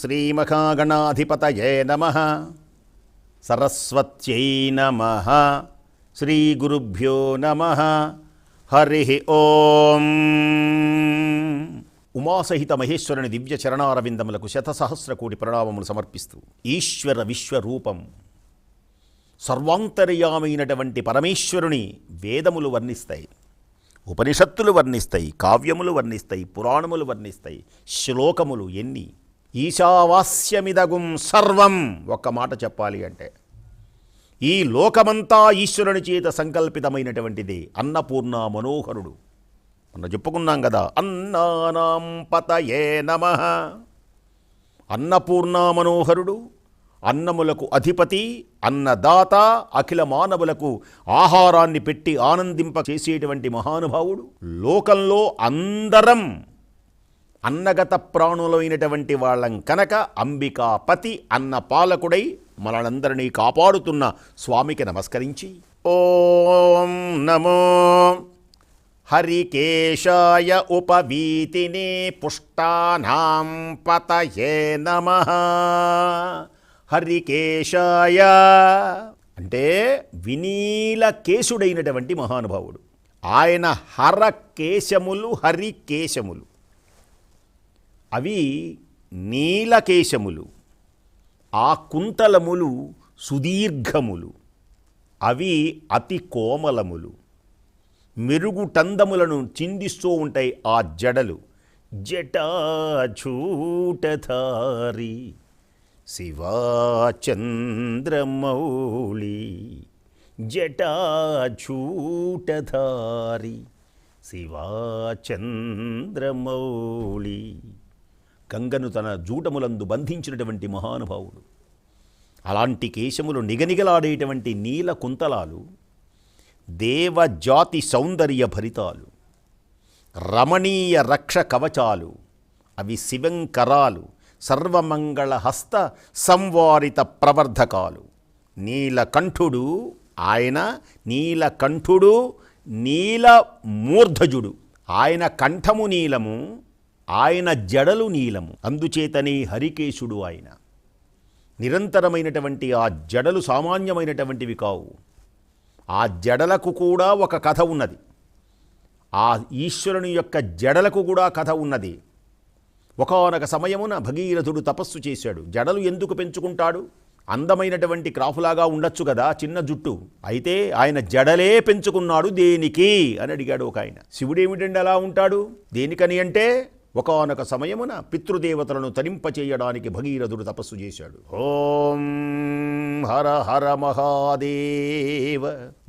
శ్రీమహాగణాధిపతయే నమ. సరస్వత్యై నమ. శ్రీగురుభ్యో నమ. హరి ఓం. ఉమాసహిత మహేశ్వరుని దివ్య చరణారవిందములకు శతసహస్ర కోటి ప్రణామములు సమర్పిస్తూ ఈశ్వర విశ్వరూపం. సర్వాంతర్యామైనటువంటి పరమేశ్వరుని వేదములు వర్ణిస్తాయి ఉపనిషత్తులు వర్ణిస్తాయి కావ్యములు వర్ణిస్తాయి పురాణములు వర్ణిస్తాయి శ్లోకములు ఎన్ని ఈశావాస్యమిదగుం సర్వం ఒక్క మాట చెప్పాలి అంటే ఈ లోకమంతా ఈశ్వరుని చేత సంకల్పితమైనటువంటిది అన్నపూర్ణ మనోహరుడు. మొన్న చెప్పుకున్నాం కదా అన్నానాం పతయే నమ. అన్నపూర్ణ మనోహరుడు అన్నములకు అధిపతి అన్నదాత అఖిల మానవులకు ఆహారాన్ని పెట్టి ఆనందింప చేసేటువంటి మహానుభావుడు. లోకంలో అందరం అన్నగత ప్రాణులైనటువంటి వాళ్ళం కనుక అంబికాపతి అన్న పాలకుడై మనలందరినీ కాపాడుతున్న స్వామికి నమస్కరించి ఓం నమో హరికేశాయ ఉపవీతిని పుష్టానాం పతయే నమ. హరికేశాయ అంటే వినీల కేశుడైనటువంటి మహానుభావుడు. ఆయన హరకేశములు హరికేశములు. అవి నీలకేశములు ఆ కుంతలములు సుదీర్ఘములు అవి అతి కోమలములు. మెరుగుటందములను చిందిస్తూ ఉంటాయి ఆ జడలు. జటాచూటధారి శివాచంద్రమౌళి జటాచూటధారి శివాచంద్రమౌళి. గంగను తన జూటములందు బంధించినటువంటి మహానుభావుడు. అలాంటి కేశములు నిగనిగలాడేటువంటి నీల కుంతలాలు దేవజాతి సౌందర్య భరితాలు రమణీయ రక్ష కవచాలు అవి శివంకరాలు సర్వమంగళ హస్త సంవారిత ప్రవర్ధకాలు. నీలకంఠుడు ఆయన నీలకంఠుడు నీల మూర్ధజుడు. ఆయన కంఠము నీలము ఆయన జడలు నీలము అందుచేతనే హరికేశుడు ఆయన. నిరంతరమైనటువంటి ఆ జడలు సామాన్యమైనటువంటివి కావు. ఆ జడలకు కూడా ఒక కథ ఉన్నది. ఆ ఈశ్వరుని యొక్క జడలకు కూడా కథ ఉన్నది. ఒకనొక సమయమున భగీరథుడు తపస్సు చేశాడు. జడలు ఎందుకు పెంచుకుంటాడు? అందమైనటువంటి క్రాఫులాగా ఉండొచ్చు కదా చిన్న జుట్టు. అయితే ఆయన జడలే పెంచుకున్నాడు దేనికి? అని అడిగాడు ఒక ఆయన. శివుడేమిటండి అలా ఉంటాడు? దేనికని అంటే ఒకనొక సమయమున పితృదేవతలను తరింపచేయడానికి భగీరథుడు తపస్సు చేశాడు. ఓం హర హర మహాదేవ.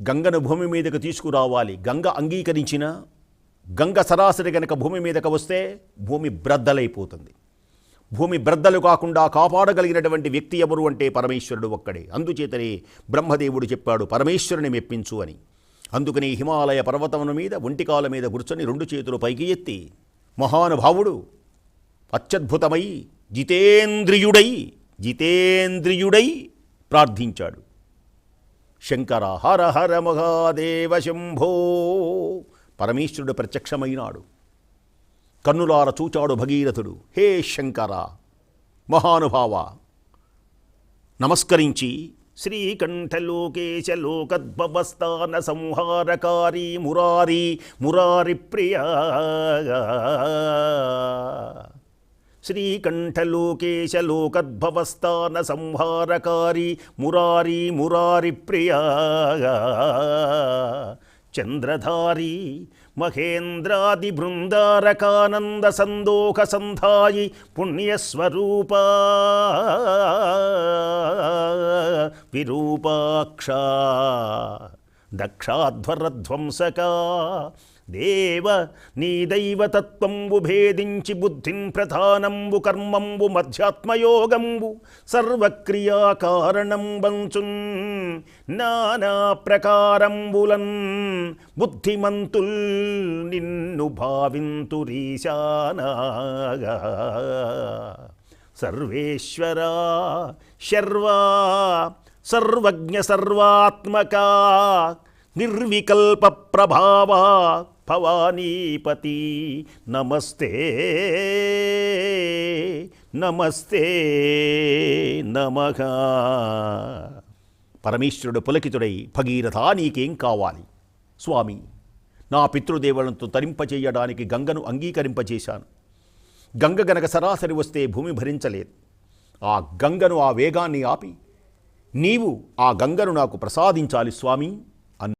గంగను భూమి మీదకు తీసుకురావాలి. గంగ అంగీకరించిన గంగ సరాసరి గనక భూమి మీదకు వస్తే భూమి బ్రద్దలైపోతుంది. భూమి బ్రద్దలు కాకుండా కాపాడగలిగినటువంటి వ్యక్తి ఎవరు అంటే పరమేశ్వరుడు ఒక్కడే. అందుచేతనే బ్రహ్మదేవుడు చెప్పాడు పరమేశ్వరుని మెప్పించు అని. అందుకని హిమాలయ పర్వతమున మీద ఒంటికాల మీద కూర్చొని రెండు చేతులు పైకి ఎత్తి మహానుభావుడు అత్యద్భుతమై జితేంద్రియుడై జితేంద్రియుడై ప్రార్థించాడు. శంకర హర హర మహాదేవ శంభో పరమేశ్వరుడు ప్రత్యక్షమైనాడు. కన్నులార చూచాడు భగీరథుడు హే శంకర మహానుభావ నమస్కరించి శ్రీకంఠలోకేశలోకద్భవస్థాన సంహారకారీ మురారి మురారి ప్రియ. శ్రీకంఠలోకేశ లోకద్భవస్థాన సంహారకారి మురారి మురారి ప్రియ. చంద్రధారి మహేంద్రాది బృందారకానంద సందోహ సంధాయి పుణ్యస్వరూప విరూపాక్ష దక్షాధ్వరధ్వంసకా. దేవ నీ దైవతత్వంబు భేదించి బుద్ధిం ప్రధానంబు కర్మంబు మధ్యాత్మయోగంబు సర్వక్రియాకారణం వంచున్ నానా ప్రకారంబులన్ బుద్ధిమంతుల్ నిన్ను భావింతురీశానాగా సర్వేశ్వరా శర్వా సర్వజ్ఞ సర్వాత్మక నిర్వికల్ప ప్రభావ భవానీపతి. నమస్తే నమస్తే నమ. పరమేశ్వరుడు పులకితుడై భగీరథ నీకేం కావాలి? స్వామి నా పితృదేవులతో తరింపచేయడానికి గంగను అంగీకరింపచేశాను గంగ గనక సరాసరి వస్తే భూమి భరించలేదు. ఆ గంగను ఆ వేగాన్ని ఆపి నీవు ఆ గంగను నాకు ప్రసాదించాలి స్వామి.